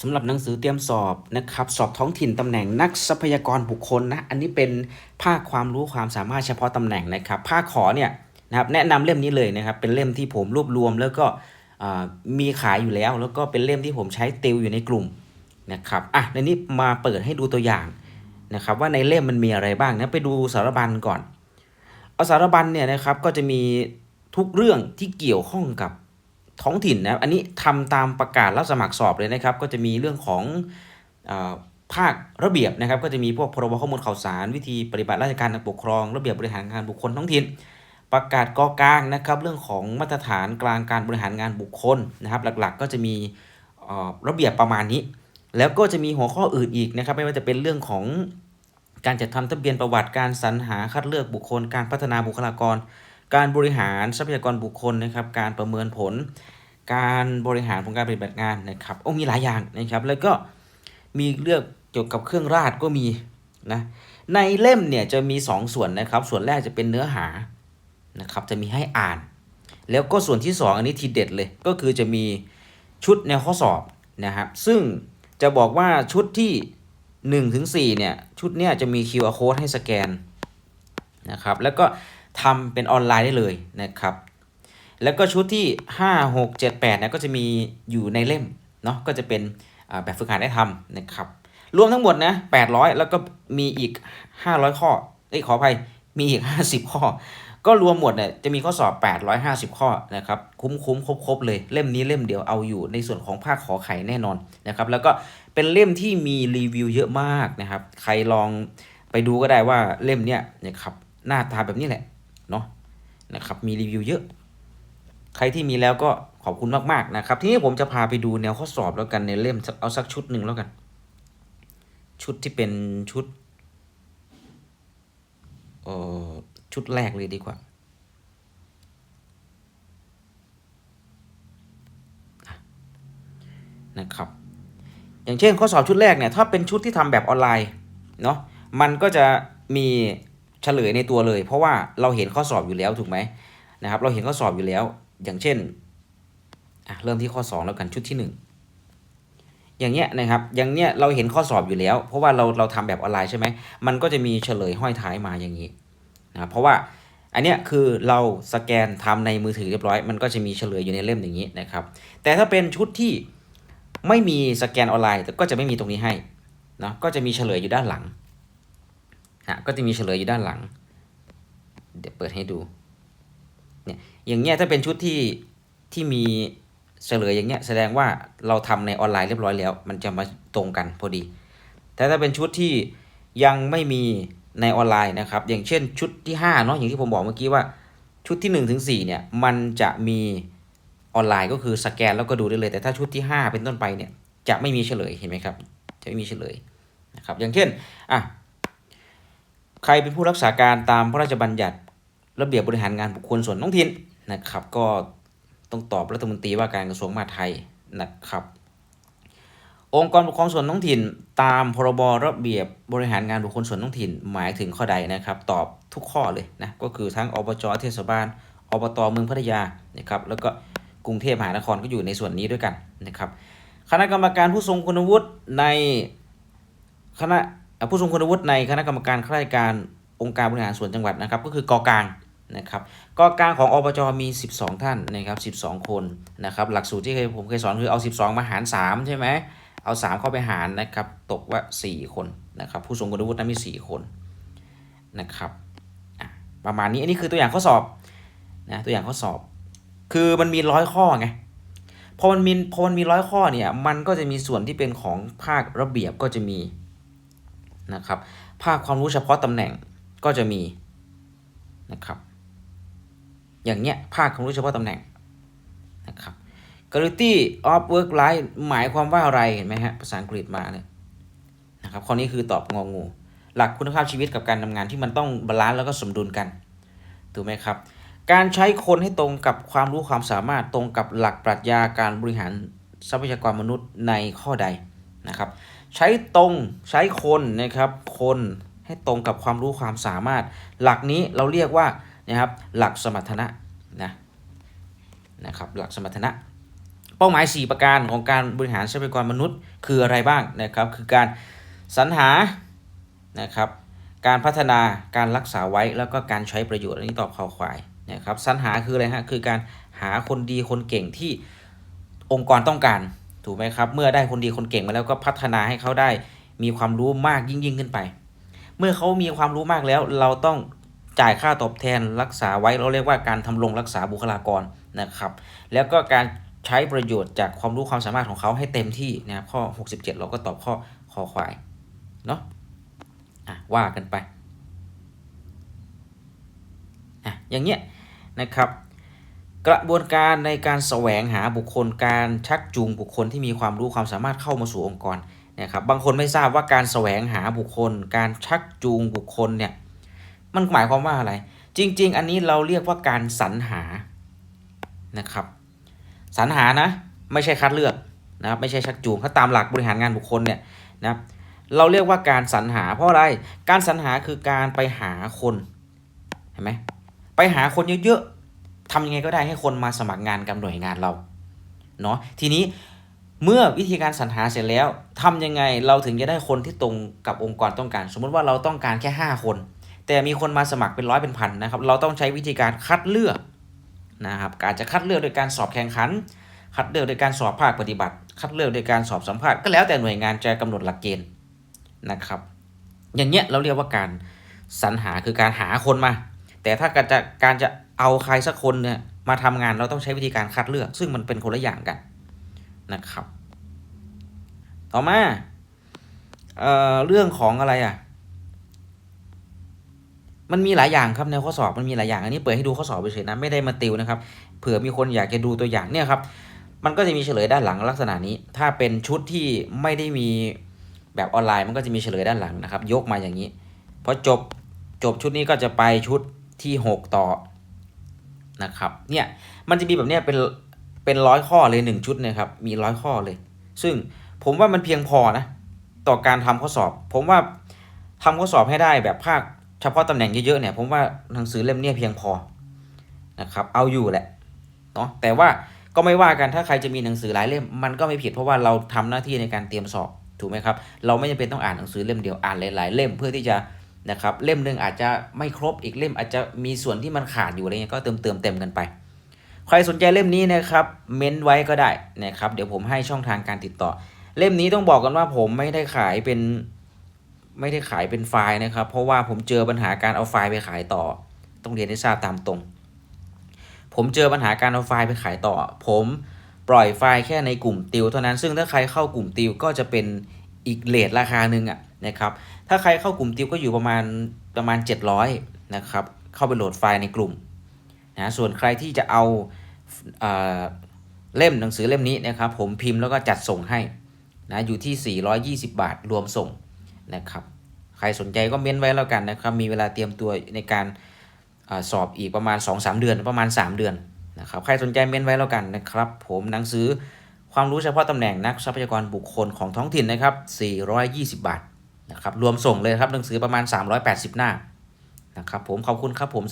สำหรับหนังสือเตรียมสอบนะครับ สอบท้องถิ่นตำแหน่งนักทรัพยากรบุคคลนะ อันนี้เป็นภาคความรู้ความสามารถเฉพาะตำแหน่งนะครับ ภาคขอเนี่ยนะครับแนะนำเล่มนี้เลยนะครับ เป็นเล่มที่ผมรวบรวม แล้วก็มีขายอยู่แล้ว แล้วก็เป็นเล่มที่ผมใช้ติวอยู่ในกลุ่มนะครับอะในนี้มาเปิดให้ดูตัวอย่างนะครับ ว่าในเล่มมันมีอะไรบ้างนะไปดูสารบัญก่อน เอาสารบัญเนี่ยนะครับก็จะมีทุกเรื่องที่เกี่ยวข้องกับ ท้องถิ่นนะอันนี้ทำตามประกาศรับสมัครสอบเลยนะครับ ก็จะมีเรื่องของอภาคระเบียบนะครับ ก็จะมีพวกพรบข้อมูลข่าวสาร วิธีปฏิบัติราชการทางปกครอง ระเบียบบริหารงานบุคคลท้องถิ่น ประกาศกอกลางนะครับ เรื่องของมาตรฐานกลางการบริหารงานบุคคลนะครับ หลักๆ ก็จะมีระเบียบประมาณนี้ แล้วก็จะมีหัวข้ออื่นอีกนะครับ ไม่ว่าจะเป็นเรื่องของการจัดทำทะเบียนประวัติการสรรหาคัดเลือกบุคคล การพัฒนาบุคลากร การบริหารทรัพยากรบุคคลนะครับ การประเมินผล การบริหารผลการปฏิบัติงานนะครับโอ้มีหลายอย่างนะครับ แล้วก็มีเรื่องเกี่ยวกับเครื่องราชก็มีนะในเล่มเนี่ยจะมี 2 ส่วนนะครับ ส่วนแรกจะเป็นเนื้อหานะครับ จะมีให้อ่าน แล้วก็ส่วนที่ 2 อันนี้ทีเด็ดเลย ก็คือจะมีชุดแนวข้อสอบนะครับซึ่งจะบอกว่าชุดที่1ถึง4เนี่ยชุดเนี้ยจะมี QR code ให้สแกนนะครับแล้วก็ ทำเป็นออนไลน์ได้เลยนะครับ แล้วก็ชุดที่ 5 6 7 8เนี่ยก็จะมีอยู่ในเล่มเนาะก็จะเป็นแบบฝึกหัดได้ทำนะครับ รวมทั้งหมดนะ800 แล้วก็มีอีก 500 ข้อเอ้ยขออภัยมีอีก 50 ข้อ ก็รวมหมดเนี่ยจะมีข้อสอบ 850 ข้อนะครับคุ้มคุ้มครบครบเลยเล่มนี้เล่มเดียวเอาอยู่ในส่วนของภาคขอไข่แน่นอนนะครับ แล้วก็เป็นเล่มที่มีรีวิวเยอะมากนะครับ ใครลองไปดูก็ได้ว่าเล่มเนี้ยนะครับหน้าตาแบบนี้แหละ เนาะนะครับมีรีวิวเยอะ ใครที่มีแล้วก็ขอบคุณมากๆนะครับ ทีนี้ผมจะพาไปดูแนวข้อสอบแล้วกันในเล่มเอาสักชุดหนึ่งแล้วกัน ชุดที่เป็นชุดเอ่อชุดแรกเลยดีกว่าะนะครับอย่างเช่นข้อสอบชุดแรกเนี่ยถ้าเป็นชุดที่ทำแบบออนไลน์เนาะมันก็จะมี เฉลยในตัวเลย เพราะว่าเราเห็นข้อสอบอยู่แล้วถูกไหมนะครับ เราเห็นข้อสอบอยู่แล้ว อย่างเช่นเริ่มที่ข้อ 2 แล้วกันชุดที่ 1 อย่างเงี้ยนะครับ อย่างเนี้ยเราเห็นข้อสอบอยู่แล้ว เพราะว่าเราเราทำแบบออนไลน์ใช่ไหมมันก็จะมีเฉลยห้อยท้ายมาอย่างนี้นะเพราะว่าอันเนี้ยคือเราสแกนทำในมือถือเรียบร้อย มันก็จะมีเฉลยอยู่ในเล่มอย่างนี้นะครับ แต่ถ้าเป็นชุดที่ไม่มีสแกนออนไลน์ก็จะไม่มีตรงนี้ให้นะก็จะมีเฉลยอยู่ด้านหลัง ฮะก็จะมีเฉลยอยู่ด้านหลัง เดี๋ยวเปิดให้ดู เนี่ยอย่างเงี้ยถ้าเป็นชุดที่ที่มีเฉลยอย่างเงี้ยแสดงว่าเราทำในออนไลน์เรียบร้อยแล้ว มันจะมาตรงกันพอดี แต่ถ้าเป็นชุดที่ยังไม่มีในออนไลน์นะครับ อย่างเช่นชุดที่5เนาะอย่างที่ผมบอกเมื่อกี้ว่าชุดที่1ถึง4เนี่ยมันจะมีออนไลน์ก็คือสแกนแล้วก็ดูได้เลย แต่ถ้าชุดที่ 5 เป็นต้นไปเนี่ยจะไม่มีเฉลยเห็นไหมครับ จะไม่มีเฉลยนะครับอย่างเช่นอะ ใครเป็นผู้รักษาการตามพระราชบัญญัติระเบียบบริหารงานบุคคลส่วนท้องถิ่นนะครับ ก็ต้องตอบรัฐมนตรีว่าการกระทรวงมหาดไทยนะครับ องค์กรปกครองส่วนท้องถิ่น ตามพรบระเบียบบริหารงานบุคคลส่วนท้องถิ่น หมายถึงข้อใดนะครับ ตอบทุกข้อเลยนะก็คือทั้งอบจเทศบาลอบตเมืองพัทยานะครับแล้วก็กรุงเทพมหานครก็อยู่ในส่วนนี้ด้วยกันนะครับ คณะกรรมการผู้ทรงคุณวุฒิในคณะ ผู้ทรงคุณวุฒิในคณะกรรมการข้าราชการองค์การบริหารส่วนจังหวัดนะครับ ก็คือกอกลางนะครับกอกลางของอบจมี 12 ท่านนะครับ12 คนนะครับ หลักสูตรที่เคยผมเคยสอนคือเอา 12 มาหาร 3 ใช่ไหมเอา 3 เข้าไปหารนะครับ ตกว่า 4 คนนะครับ ผู้ทรงคุณวุฒินั้นมี 4 คนนะครับประมาณนี้อันนี้คือตัวอย่างข้อสอบนะตัวอย่างข้อสอบ คือมันมีร้อยข้อไงพอมันมีพอมันมีร้อยข้อเนี่ยมันก็จะมีส่วนที่เป็นของภาคระเบียบก็จะมี นะครับภาคความรู้เฉพาะตำแหน่งก็จะมีนะครับอย่างเนี้ยภาคความรู้เฉพาะตำแหน่งนะครับ quality of work life หมายความว่าอะไรเห็นไหมฮะภาษาอังกฤษมาเนี่ยนะครับข้อนี้คือตอบงองู หลักคุณภาพชีวิตกับการทำงานที่มันต้องบาลานซ์แล้วก็สมดุลกันถูกไหมครับการใช้คนให้ตรงกับความรู้ความสามารถตรงกับหลักปรัชญาการบริหารทรัพยากรมนุษย์ในข้อใดนะครับ ใช้ตรงใช้คนนะครับคนให้ตรงกับความรู้ความสามารถ หลักนี้เราเรียกว่านะครับหลักสมรรถนะนะนะครับหลักสมรรถนะ เป้าหมาย 4 ประการของการบริหารทรัพยากรมนุษย์คืออะไรบ้างนะครับ คือการสรรหานะครับการพัฒนาการรักษาไว้แล้วก็การใช้ประโยชน์อันนี้ตอบข่าวควายนะครับสรรหาคืออะไรฮะคือการหาคนดีคนเก่งที่องค์กรต้องการ ถูกไหมครับ เมื่อได้คนดีคนเก่งมาแล้วก็พัฒนาให้เขาได้ มีความรู้มากยิ่งยิ่งขึ้นไป เมื่อเขามีความรู้มากแล้ว เราต้องจ่ายค่าตอบแทนรักษาไว้เราเรียกว่าการทำรงรักษาบุคลากรนะครับ แล้วก็การใช้ประโยชน์จากความรู้ความสามารถของเขาให้เต็มที่นะครับข้อ 67 เราก็ตอบข้อคอควายเนาะอะว่ากันไปอะอย่างเงี้ยนะครับ กระบวนการในการแสวงหาบุคคลการชักจูงบุคคลที่มีความรู้ความสามารถเข้ามาสู่องค์กรนะครับบางคนไม่ทราบว่าการแสวงหาบุคคล การชักจูงบุคคลเนี่ยมันหมายความว่าอะไร จริง ๆ อันนี้เราเรียกว่าการสรรหานะครับสรรหานะไม่ใช่คัดเลือกนะครับไม่ใช่ชักจูงถ้าตามหลักบริหารงานบุคคลเนี่ยนะเราเรียกว่าการสรรหาเพราะอะไรการสรรหาคือการไปหาคนเห็นไหมไปหาคนเยอะๆ ทำยังไงก็ได้ให้คนมาสมัครงานกับหน่วยงานเราเนาะทีนี้เมื่อวิธีการสรรหาเสร็จแล้วทำยังไงเราถึงจะได้คนที่ตรงกับองค์กรต้องการ สมมติว่าเราต้องการแค่ 5 คน แต่มีคนมาสมัครเป็นร้อยเป็นพันนะครับ เราต้องใช้วิธีการคัดเลือกนะครับอาจจะคัดเลือกโดยการสอบแข่งขัน คัดเลือกโดยการสอบภาคปฏิบัติ คัดเลือกโดยการสอบสัมภาษณ์ก็แล้วแต่หน่วยงานจะกำหนดหลักเกณฑ์นะครับ อย่างเงี้ยเราเรียกว่าการสรรหาคือการหาคนมา แต่ถ้าการจะการจะ เอาใครสักคนเนี่ยมาทำงานเราต้องใช้วิธีการคัดเลือก ซึ่งมันเป็นคนละอย่างกันนะครับ ต่อมาเอ่อเรื่องของอะไรอะ มันมีหลายอย่างครับในข้อสอบมันมีหลายอย่าง อันนี้เปิดให้ดูข้อสอบเฉยๆนะไม่ได้มาติวนะครับ เผื่อมีคนอยากจะดูตัวอย่างเนี่ยครับ มันก็จะมีเฉลยด้านหลังลักษณะนี้ ถ้าเป็นชุดที่ไม่ได้มีแบบออนไลน์มันก็จะมีเฉลยด้านหลังนะครับ ยกมาอย่างนี้พอจบจบชุดนี้ก็จะไปชุดที่ 6 ต่อ นะครับเนี่ยมันจะมีแบบเนี้ยเป็นเป็นร้อยข้อเลยหนึ่งชุดเนะครับมีร้อยข้อเลย ซึ่งผมว่ามันเพียงพอนะต่อการทำข้อสอบ ผมว่าทำข้อสอบให้ได้แบบภาคเฉพาะตำแหน่งเยอะๆเนี่ยผมว่าหนังสือเล่มเนี้ยเพียงพอนะครับเอาอยู่แหละเนาะแต่ว่าก็ไม่ว่ากันถ้าใครจะมีหนังสือหลายเล่มมันก็ไม่ผิดเพราะว่าเราทำหน้าที่ในการเตรียมสอบถูกไหมครับ เราไม่จำเป็นต้องอ่านหนังสือเล่มเดียวอ่านหลายๆเล่มเพื่อที่จะ นะครับเล่มหนึ่งอาจจะไม่ครบอีกเล่มอาจจะมีส่วนที่มันขาดอยู่อะไรเงี้ยก็เติมเติมเต็มกันไป ใครสนใจเล่มนี้นะครับเม้นไว้ก็ได้นะครับเดี๋ยวผมให้ช่องทางการติดต่อ เล่มนี้ต้องบอกกันว่าผมไม่ได้ขายเป็นไม่ได้ขายเป็นไฟล์นะครับ เพราะว่าผมเจอปัญหาการเอาไฟล์ไปขายต่อ ต้องเรียนให้ทราบตามตรง ผมเจอปัญหาการเอาไฟล์ไปขายต่อ ผมปล่อยไฟล์แค่ในกลุ่มติวเท่านั้นซึ่งถ้าใครเข้ากลุ่มติวก็จะเป็นอีกเลทราคาหนึ่งอะ นะครับ ถ้าใครเข้ากลุ่มติวก็อยู่ประมาณประมาณ 700นะครับ เข้าไปโหลดไฟล์ในกลุ่มนะส่วนใครที่จะเอาเอ่อเล่มหนังสือเล่มนี้นะครับ ผมพิมพ์แล้วก็จัดส่งให้นะอยู่ที่ 420 บาทรวมส่งนะครับ ใครสนใจก็เม้นไว้แล้วกันนะครับ มีเวลาเตรียมตัวในการอาสอบอีกประมาณ 2-3 เดือนประมาณ 3 เดือนนะครับ ใครสนใจเม้นไว้แล้วกันนะครับ ผมหนังสือความรู้เฉพาะตำแหน่งนักทรัพยากรบุคคลของท้องถิ่นนะครับ 420 บาท นะครับรวมส่งเลยครับหนังสือประมาณ 380 หน้านะครับผมขอบคุณครับผม